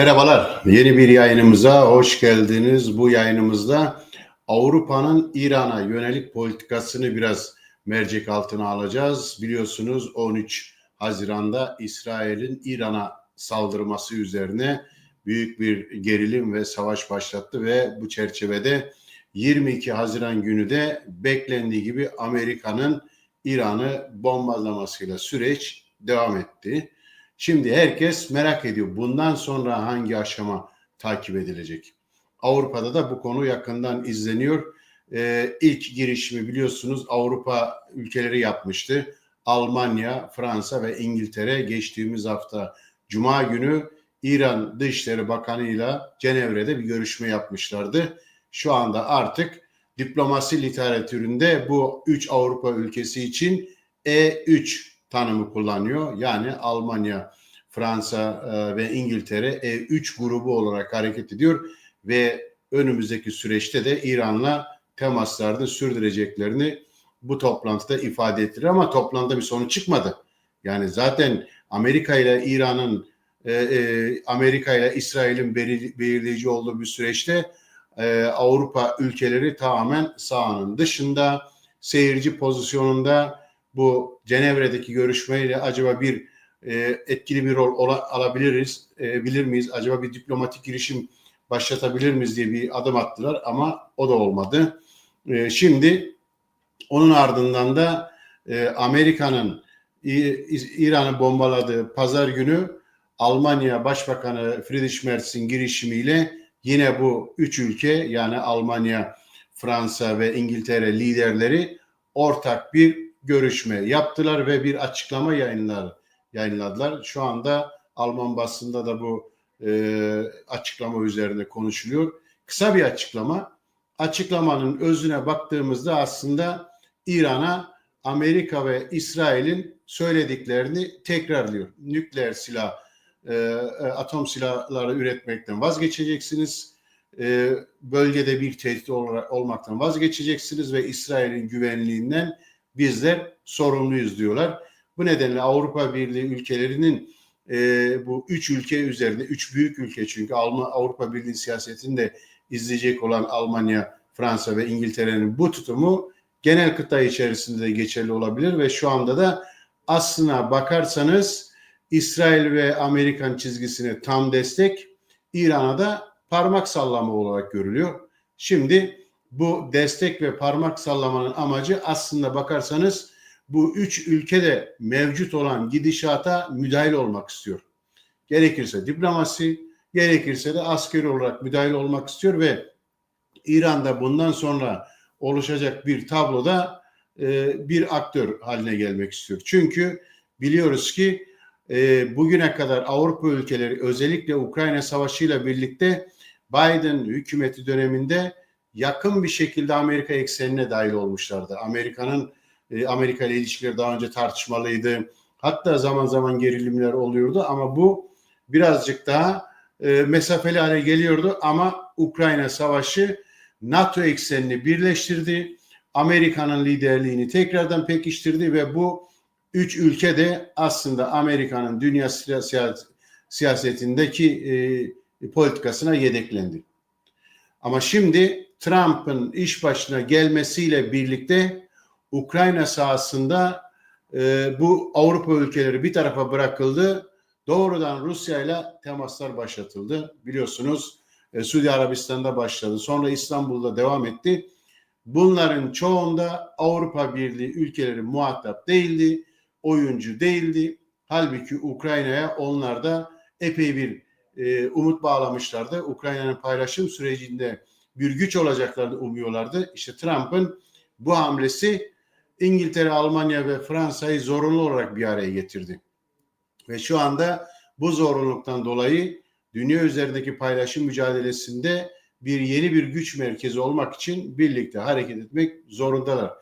Merhabalar, yeni bir yayınımıza hoş geldiniz. Bu yayınımızda Avrupa'nın İran'a yönelik politikasını biraz mercek altına alacağız. Biliyorsunuz 13 Haziran'da İsrail'in İran'a saldırması üzerine büyük bir gerilim ve savaş başlattı ve bu çerçevede 22 Haziran günü de beklendiği gibi Amerika'nın İran'ı bombalamasıyla süreç devam etti. Şimdi herkes merak ediyor bundan sonra hangi aşama takip edilecek? Avrupa'da da bu konu yakından izleniyor. Ee, ilk girişimi biliyorsunuz Avrupa ülkeleri yapmıştı. Almanya, Fransa ve İngiltere geçtiğimiz hafta Cuma günü İran Dışişleri Bakanı ile Cenevre'de bir görüşme yapmışlardı. Şu anda artık diplomasi literatüründe bu üç Avrupa ülkesi için E3 tanımı kullanıyor. Yani Almanya, Fransa e, ve İngiltere E3 grubu olarak hareket ediyor ve önümüzdeki süreçte de İran'la temaslarını sürdüreceklerini bu toplantıda ifade ettiler ama toplantıda bir sonuç çıkmadı. Yani zaten Amerika ile İran'ın e, e, Amerika ile İsrail'in belirleyici olduğu bir süreçte Avrupa ülkeleri tamamen sahanın dışında seyirci pozisyonunda bu Cenevre'deki görüşmeyle acaba bir e, etkili bir rol ola, alabiliriz, e, bilir miyiz? Acaba bir diplomatik girişim başlatabilir miyiz diye bir adım attılar ama o da olmadı. E, şimdi onun ardından da e, Amerika'nın İran'ı bombaladığı pazar günü Almanya Başbakanı Friedrich Merz'in girişimiyle yine bu üç ülke yani Almanya, Fransa ve İngiltere liderleri ortak bir görüşme yaptılar ve bir açıklama yayınlar, yayınladılar. Şu anda Alman basında da bu e, açıklama üzerinde konuşuluyor. Kısa bir açıklama. Açıklamanın özüne baktığımızda aslında İran'a Amerika ve İsrail'in söylediklerini tekrarlıyor. Nükleer silah, e, atom silahları üretmekten vazgeçeceksiniz. E, bölgede bir tehdit olarak olmaktan vazgeçeceksiniz ve İsrail'in güvenliğinden bizler sorumluyuz diyorlar. Bu nedenle Avrupa Birliği ülkelerinin e, bu üç ülke üzerinde, üç büyük ülke çünkü Alman, Avrupa Birliği siyasetini de izleyecek olan Almanya, Fransa ve İngiltere'nin bu tutumu genel kıta içerisinde de geçerli olabilir ve şu anda da aslına bakarsanız İsrail ve Amerikan çizgisine tam destek, İran'a da parmak sallama olarak görülüyor. Şimdi bu destek ve parmak sallamanın amacı aslında bakarsanız bu üç ülkede mevcut olan gidişata müdahil olmak istiyor. Gerekirse diplomasi, gerekirse de askeri olarak müdahil olmak istiyor ve İran'da bundan sonra oluşacak bir tabloda e, bir aktör haline gelmek istiyor. Çünkü biliyoruz ki e, bugüne kadar Avrupa ülkeleri özellikle Ukrayna Savaşı ile birlikte Biden hükümeti döneminde yakın bir şekilde Amerika eksenine dahil olmuşlardı. Amerika'nın e, Amerika ile ilişkileri daha önce tartışmalıydı. Hatta zaman zaman gerilimler oluyordu ama bu birazcık daha e, mesafeli hale geliyordu ama Ukrayna Savaşı NATO eksenini birleştirdi. Amerika'nın liderliğini tekrardan pekiştirdi ve bu üç ülke de aslında Amerika'nın dünya siyasetindeki e, politikasına yedeklendi. Ama şimdi Trump'ın iş başına gelmesiyle birlikte Ukrayna sahasında e, bu Avrupa ülkeleri bir tarafa bırakıldı. Doğrudan Rusya ile temaslar başlatıldı. Biliyorsunuz e, Suudi Arabistan'da başladı. Sonra İstanbul'da devam etti. Bunların çoğunda Avrupa Birliği ülkeleri muhatap değildi, oyuncu değildi. Halbuki Ukrayna'ya onlar da epey bir e, umut bağlamışlardı. Ukrayna'nın paylaşım sürecinde bir güç olacaklarını umuyorlardı. İşte Trump'ın bu hamlesi İngiltere, Almanya ve Fransa'yı zorunlu olarak bir araya getirdi. Ve şu anda bu zorunluluktan dolayı dünya üzerindeki paylaşım mücadelesinde bir yeni bir güç merkezi olmak için birlikte hareket etmek zorundalar.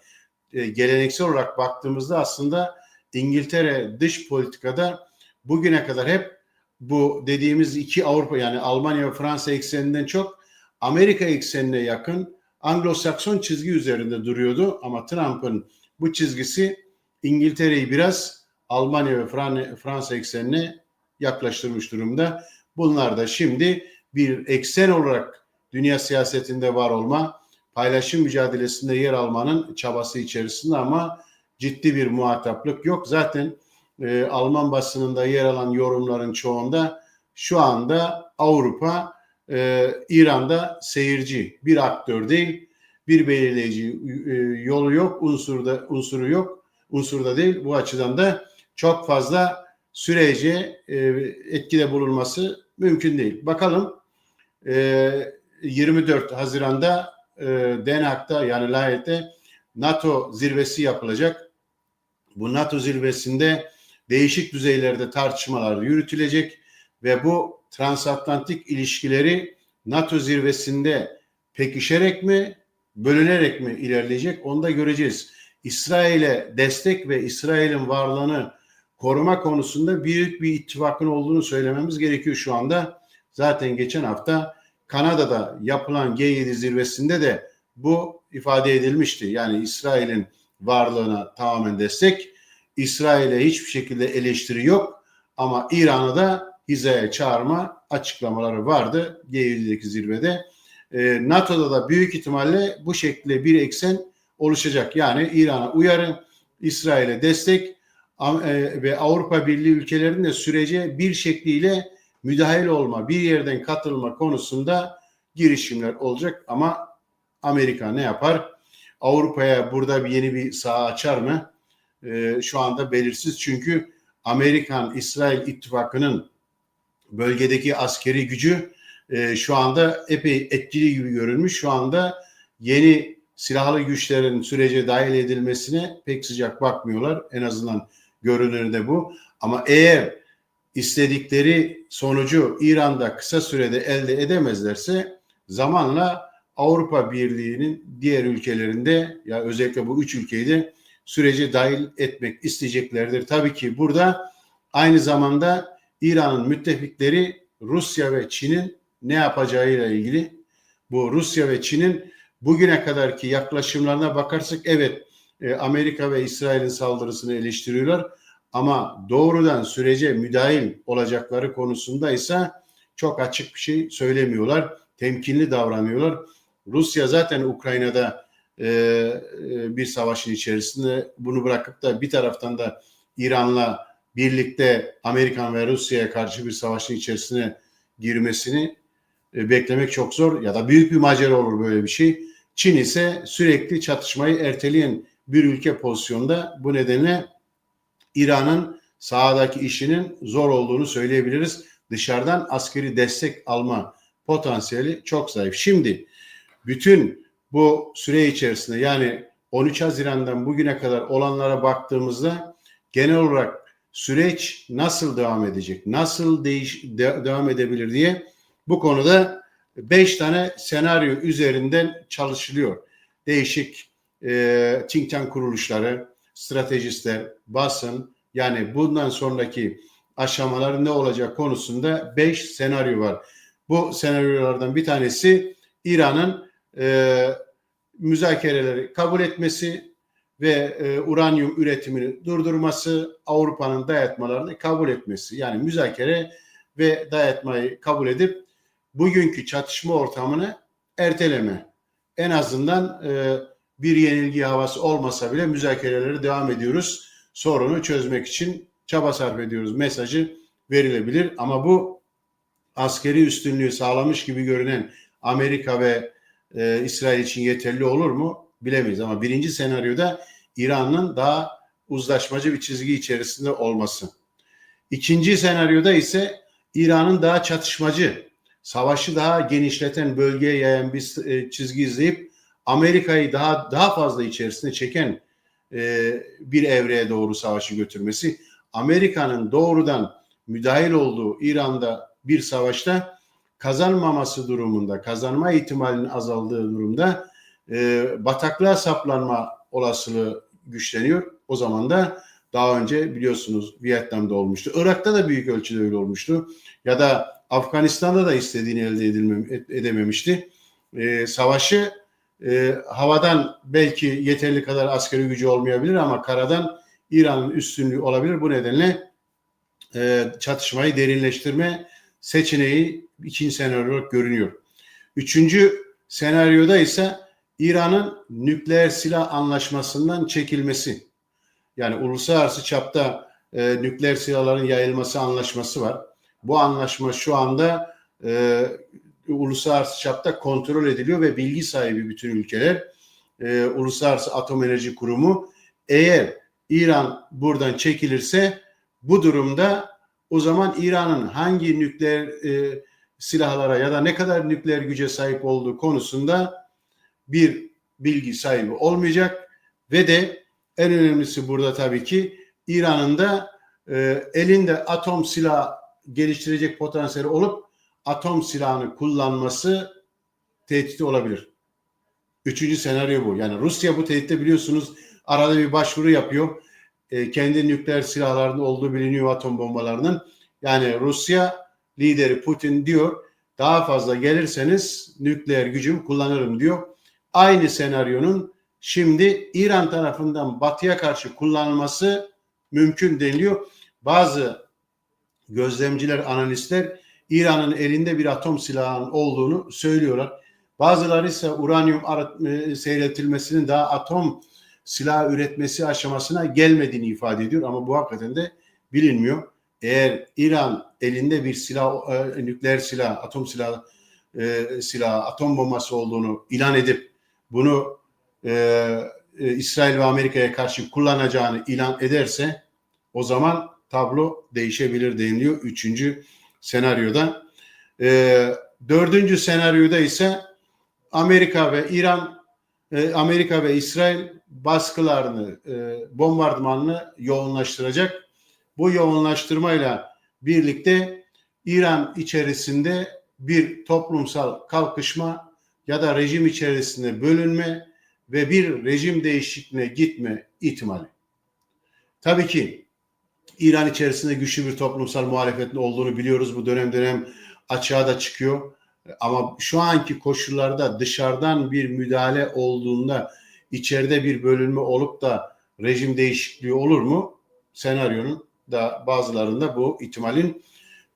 E, geleneksel olarak baktığımızda aslında İngiltere dış politikada bugüne kadar hep bu dediğimiz iki Avrupa yani Almanya ve Fransa ekseninden çok Amerika eksenine yakın Anglo-Sakson çizgi üzerinde duruyordu ama Trump'ın bu çizgisi İngiltere'yi biraz Almanya ve Fransa eksenine yaklaştırmış durumda. Bunlar da şimdi bir eksen olarak dünya siyasetinde var olma, paylaşım mücadelesinde yer almanın çabası içerisinde ama ciddi bir muhataplık yok. Zaten e, Alman basınında yer alan yorumların çoğunda şu anda Avrupa e, İran'da seyirci, bir aktör değil, bir belirleyici e, yolu yok, unsuru unsuru yok, unsurda değil. Bu açıdan da çok fazla sürece e, etkide bulunması mümkün değil. Bakalım e, 24 Haziran'da e, Den Haag'da yani Lahey'de NATO zirvesi yapılacak. Bu NATO zirvesinde değişik düzeylerde tartışmalar yürütülecek ve bu transatlantik ilişkileri NATO zirvesinde pekişerek mi, bölünerek mi ilerleyecek onu da göreceğiz. İsrail'e destek ve İsrail'in varlığını koruma konusunda büyük bir ittifakın olduğunu söylememiz gerekiyor şu anda. Zaten geçen hafta Kanada'da yapılan G7 zirvesinde de bu ifade edilmişti. Yani İsrail'in varlığına tamamen destek. İsrail'e hiçbir şekilde eleştiri yok ama İran'a da hizaya çağırma açıklamaları vardı G7'deki zirvede. E, NATO'da da büyük ihtimalle bu şekilde bir eksen oluşacak. Yani İran'a uyarı, İsrail'e destek e, ve Avrupa Birliği ülkelerinin de sürece bir şekliyle müdahil olma, bir yerden katılma konusunda girişimler olacak ama Amerika ne yapar? Avrupa'ya burada bir yeni bir saha açar mı? E, şu anda belirsiz çünkü Amerikan-İsrail ittifakının bölgedeki askeri gücü e, şu anda epey etkili gibi görünmüş. Şu anda yeni silahlı güçlerin sürece dahil edilmesine pek sıcak bakmıyorlar. En azından görünürde bu. Ama eğer istedikleri sonucu İran'da kısa sürede elde edemezlerse zamanla Avrupa Birliği'nin diğer ülkelerinde ya özellikle bu üç ülkeyi de sürece dahil etmek isteyeceklerdir. Tabii ki burada aynı zamanda İran'ın müttefikleri Rusya ve Çin'in ne yapacağıyla ilgili bu Rusya ve Çin'in bugüne kadarki yaklaşımlarına bakarsak evet e, Amerika ve İsrail'in saldırısını eleştiriyorlar ama doğrudan sürece müdahil olacakları konusunda ise çok açık bir şey söylemiyorlar. Temkinli davranıyorlar. Rusya zaten Ukrayna'da e, e, bir savaşın içerisinde bunu bırakıp da bir taraftan da İran'la birlikte Amerikan ve Rusya'ya karşı bir savaşın içerisine girmesini e, beklemek çok zor ya da büyük bir macera olur böyle bir şey. Çin ise sürekli çatışmayı erteleyen bir ülke pozisyonda. Bu nedenle İran'ın sahadaki işinin zor olduğunu söyleyebiliriz. Dışarıdan askeri destek alma potansiyeli çok zayıf. Şimdi bütün bu süre içerisinde yani 13 Haziran'dan bugüne kadar olanlara baktığımızda genel olarak süreç nasıl devam edecek, nasıl değiş de, devam edebilir diye bu konuda beş tane senaryo üzerinden çalışılıyor. Değişik e, think tank kuruluşları, stratejistler, basın yani bundan sonraki aşamalar ne olacak konusunda beş senaryo var. Bu senaryolardan bir tanesi İran'ın e, müzakereleri kabul etmesi ve e, uranyum üretimini durdurması, Avrupa'nın dayatmalarını kabul etmesi. Yani müzakere ve dayatmayı kabul edip bugünkü çatışma ortamını erteleme. En azından e, bir yenilgi havası olmasa bile müzakereleri devam ediyoruz. Sorunu çözmek için çaba sarf ediyoruz. Mesajı verilebilir ama bu askeri üstünlüğü sağlamış gibi görünen Amerika ve e, İsrail için yeterli olur mu? Bilemeyiz ama birinci senaryoda İran'ın daha uzlaşmacı bir çizgi içerisinde olması. İkinci senaryoda ise İran'ın daha çatışmacı, savaşı daha genişleten, bölgeye yayan bir e, çizgi izleyip Amerika'yı daha daha fazla içerisine çeken e, bir evreye doğru savaşı götürmesi. Amerika'nın doğrudan müdahil olduğu İran'da bir savaşta kazanmaması durumunda, kazanma ihtimalinin azaldığı durumda e, bataklığa saplanma olasılığı güçleniyor. O zaman da daha önce biliyorsunuz Vietnam'da olmuştu. Irak'ta da büyük ölçüde öyle olmuştu. Ya da Afganistan'da da istediğini elde edilmem, edememişti. E, savaşı e, havadan belki yeterli kadar askeri gücü olmayabilir ama karadan İran'ın üstünlüğü olabilir. Bu nedenle e, çatışmayı derinleştirme seçeneği ikinci senaryo olarak görünüyor. Üçüncü senaryoda ise İran'ın nükleer silah anlaşmasından çekilmesi. Yani uluslararası çapta e, nükleer silahların yayılması anlaşması var. Bu anlaşma şu anda e, uluslararası çapta kontrol ediliyor ve bilgi sahibi bütün ülkeler. E, Uluslararası Atom Enerji Kurumu eğer İran buradan çekilirse bu durumda o zaman İran'ın hangi nükleer e, silahlara ya da ne kadar nükleer güce sahip olduğu konusunda bir bilgi sahibi olmayacak ve de en önemlisi burada tabii ki İran'ın da e, elinde atom silah geliştirecek potansiyeli olup atom silahını kullanması tehdit olabilir. Üçüncü senaryo bu. Yani Rusya bu tehditte biliyorsunuz arada bir başvuru yapıyor. E, kendi nükleer silahlarının olduğu biliniyor atom bombalarının. Yani Rusya lideri Putin diyor daha fazla gelirseniz nükleer gücümü kullanırım diyor. Aynı senaryonun şimdi İran tarafından batıya karşı kullanılması mümkün deniliyor. Bazı gözlemciler, analistler İran'ın elinde bir atom silahının olduğunu söylüyorlar. Bazıları ise uranyum e, seyretilmesinin daha atom silah üretmesi aşamasına gelmediğini ifade ediyor ama bu hakikaten de bilinmiyor. Eğer İran elinde bir silah, e, nükleer silah, atom silah, e, silah, atom bombası olduğunu ilan edip bunu e, e, İsrail ve Amerika'ya karşı kullanacağını ilan ederse o zaman tablo değişebilir deniliyor. Üçüncü senaryoda. E, dördüncü senaryoda ise Amerika ve İran, e, Amerika ve İsrail baskılarını, e, bombardımanını yoğunlaştıracak. Bu yoğunlaştırmayla birlikte İran içerisinde bir toplumsal kalkışma ya da rejim içerisinde bölünme ve bir rejim değişikliğine gitme ihtimali. Tabii ki İran içerisinde güçlü bir toplumsal muhalefetin olduğunu biliyoruz. Bu dönem dönem açığa da çıkıyor. Ama şu anki koşullarda dışarıdan bir müdahale olduğunda içeride bir bölünme olup da rejim değişikliği olur mu? Senaryonun da bazılarında bu ihtimalin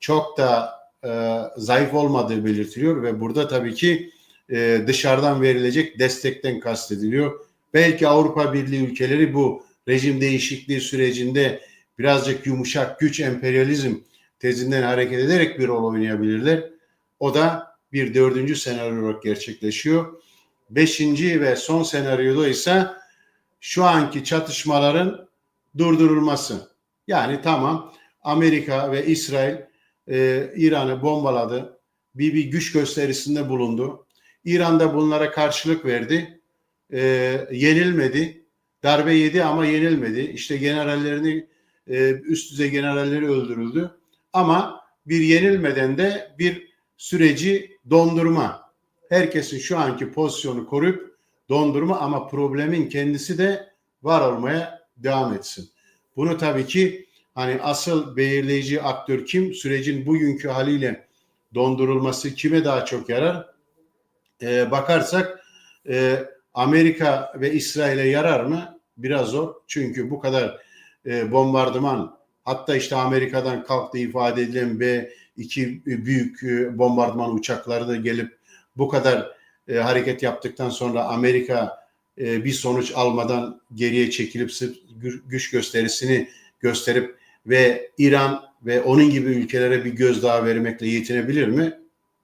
çok da e, zayıf olmadığı belirtiliyor ve burada tabii ki e, dışarıdan verilecek destekten kastediliyor. Belki Avrupa Birliği ülkeleri bu rejim değişikliği sürecinde birazcık yumuşak güç emperyalizm tezinden hareket ederek bir rol oynayabilirler. O da bir dördüncü senaryo olarak gerçekleşiyor. Beşinci ve son senaryoda ise şu anki çatışmaların durdurulması. Yani tamam Amerika ve İsrail e, İran'ı bombaladı. Bir, bir güç gösterisinde bulundu. İran da bunlara karşılık verdi. E, yenilmedi. Darbe yedi ama yenilmedi. İşte generallerini e, üst düzey generalleri öldürüldü. Ama bir yenilmeden de bir süreci dondurma. Herkesin şu anki pozisyonu koruyup dondurma ama problemin kendisi de var olmaya devam etsin. Bunu tabii ki hani asıl belirleyici aktör kim? Sürecin bugünkü haliyle dondurulması kime daha çok yarar? Ee, bakarsak e, Amerika ve İsrail'e yarar mı? Biraz zor. Çünkü bu kadar e, bombardıman hatta işte Amerika'dan kalktı ifade edilen B iki büyük e, bombardıman uçakları da gelip bu kadar e, hareket yaptıktan sonra Amerika e, bir sonuç almadan geriye çekilip güç gösterisini gösterip ve İran ve onun gibi ülkelere bir gözdağı vermekle yetinebilir mi?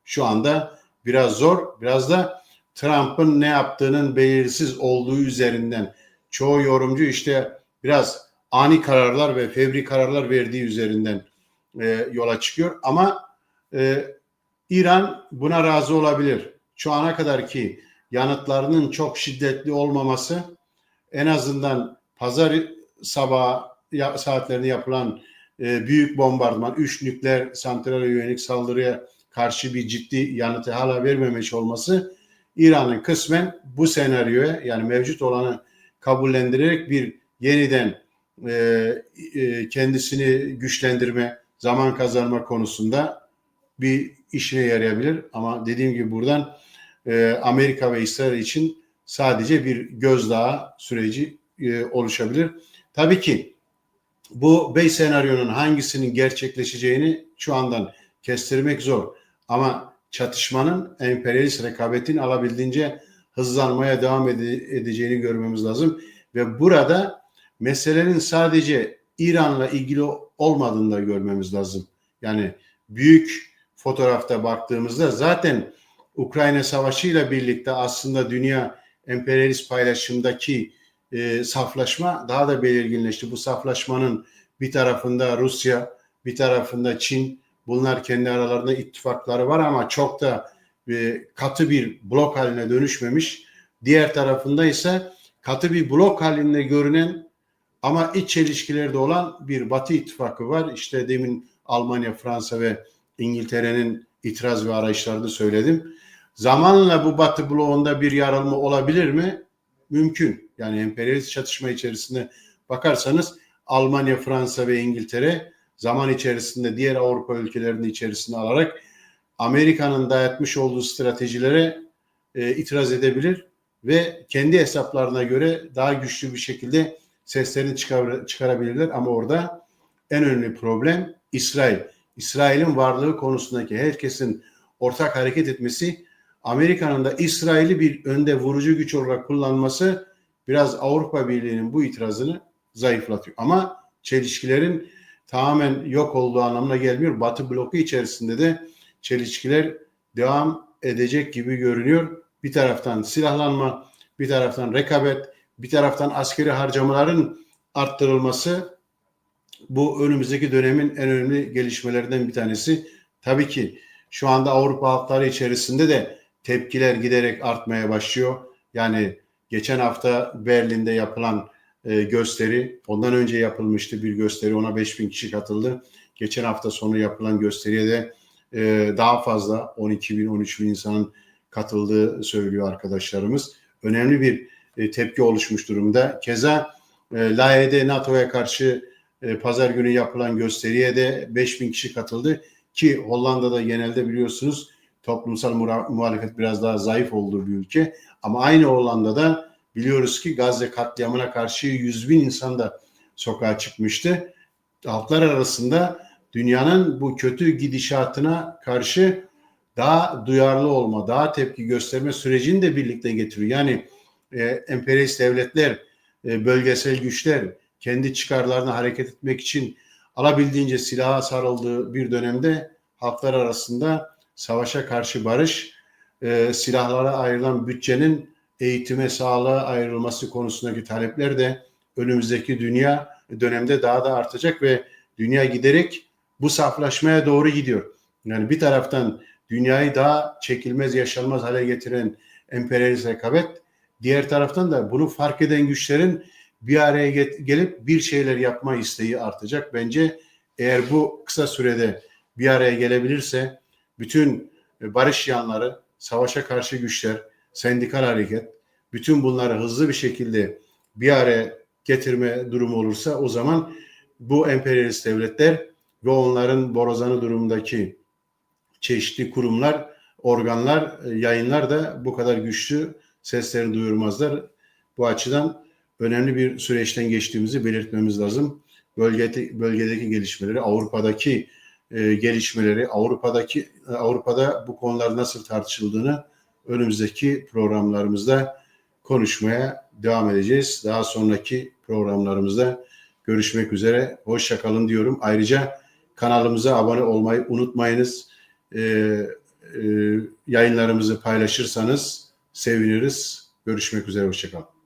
Şu anda biraz zor. Biraz da Trump'ın ne yaptığının belirsiz olduğu üzerinden çoğu yorumcu işte biraz ani kararlar ve fevri kararlar verdiği üzerinden e, yola çıkıyor. Ama e, İran buna razı olabilir. Şu ana kadar ki yanıtlarının çok şiddetli olmaması en azından pazar sabah saatlerinde yapılan e, büyük bombardıman, üç nükleer santrale yönelik saldırıya karşı bir ciddi yanıtı hala vermemiş olması İran'ın kısmen bu senaryoya yani mevcut olanı kabullendirerek bir yeniden e, e, kendisini güçlendirme, zaman kazanma konusunda bir işine yarayabilir. Ama dediğim gibi buradan e, Amerika ve İsrail için sadece bir gözdağı süreci e, oluşabilir. Tabii ki bu 5 senaryonun hangisinin gerçekleşeceğini şu andan kestirmek zor. Ama çatışmanın emperyalist rekabetin alabildiğince hızlanmaya devam ede- edeceğini görmemiz lazım. Ve burada meselenin sadece İran'la ilgili olmadığını da görmemiz lazım. Yani büyük fotoğrafta baktığımızda zaten Ukrayna Savaşı ile birlikte aslında dünya emperyalist paylaşımdaki e, saflaşma daha da belirginleşti. Bu saflaşmanın bir tarafında Rusya, bir tarafında Çin. Bunlar kendi aralarında ittifakları var ama çok da e, katı bir blok haline dönüşmemiş. Diğer tarafında ise katı bir blok halinde görünen ama iç çelişkilerde olan bir Batı ittifakı var. İşte demin Almanya, Fransa ve İngiltere'nin itiraz ve arayışlarını söyledim. Zamanla bu Batı bloğunda bir yarılma olabilir mi? Mümkün. Yani emperyalist çatışma içerisinde bakarsanız Almanya, Fransa ve İngiltere zaman içerisinde diğer Avrupa ülkelerini içerisine alarak Amerika'nın dayatmış olduğu stratejilere e, itiraz edebilir ve kendi hesaplarına göre daha güçlü bir şekilde seslerini çıkar, çıkarabilirler ama orada en önemli problem İsrail. İsrail'in varlığı konusundaki herkesin ortak hareket etmesi Amerika'nın da İsrail'i bir önde vurucu güç olarak kullanması biraz Avrupa Birliği'nin bu itirazını zayıflatıyor. Ama çelişkilerin tamamen yok olduğu anlamına gelmiyor. Batı bloku içerisinde de çelişkiler devam edecek gibi görünüyor. Bir taraftan silahlanma, bir taraftan rekabet, bir taraftan askeri harcamaların arttırılması bu önümüzdeki dönemin en önemli gelişmelerinden bir tanesi. Tabii ki şu anda Avrupa halkları içerisinde de tepkiler giderek artmaya başlıyor. Yani geçen hafta Berlin'de yapılan e, gösteri, ondan önce yapılmıştı bir gösteri, ona 5000 kişi katıldı. Geçen hafta sonu yapılan gösteriye de e, daha fazla 12 bin, 13 bin insanın katıldığı söylüyor arkadaşlarımız. Önemli bir e, tepki oluşmuş durumda. Keza e, NATO'ya karşı e, pazar günü yapılan gösteriye de 5000 kişi katıldı ki Hollanda'da genelde biliyorsunuz toplumsal muhalefet biraz daha zayıf olduğu bir ülke ama aynı Hollanda'da biliyoruz ki Gazze katliamına karşı 100 bin insan da sokağa çıkmıştı. Halklar arasında dünyanın bu kötü gidişatına karşı daha duyarlı olma, daha tepki gösterme sürecini de birlikte getiriyor. Yani e, emperyalist devletler, e, bölgesel güçler kendi çıkarlarına hareket etmek için alabildiğince silaha sarıldığı bir dönemde halklar arasında savaşa karşı barış, e, silahlara ayrılan bütçenin eğitime, sağlığa ayrılması konusundaki talepler de önümüzdeki dünya dönemde daha da artacak ve dünya giderek bu saflaşmaya doğru gidiyor. Yani bir taraftan dünyayı daha çekilmez, yaşanmaz hale getiren emperyalist rekabet, diğer taraftan da bunu fark eden güçlerin bir araya gelip bir şeyler yapma isteği artacak. Bence eğer bu kısa sürede bir araya gelebilirse bütün barış yanları, savaşa karşı güçler, sendikal hareket, bütün bunları hızlı bir şekilde bir araya getirme durumu olursa o zaman bu emperyalist devletler ve onların borazanı durumundaki çeşitli kurumlar, organlar, yayınlar da bu kadar güçlü seslerini duyurmazlar. Bu açıdan önemli bir süreçten geçtiğimizi belirtmemiz lazım. Bölgede, bölgedeki gelişmeleri, Avrupa'daki e, gelişmeleri, Avrupa'daki Avrupa'da bu konular nasıl tartışıldığını önümüzdeki programlarımızda konuşmaya devam edeceğiz. Daha sonraki programlarımızda görüşmek üzere. Hoşçakalın diyorum. Ayrıca kanalımıza abone olmayı unutmayınız. E, e, yayınlarımızı paylaşırsanız seviniriz. Görüşmek üzere. Hoşçakalın.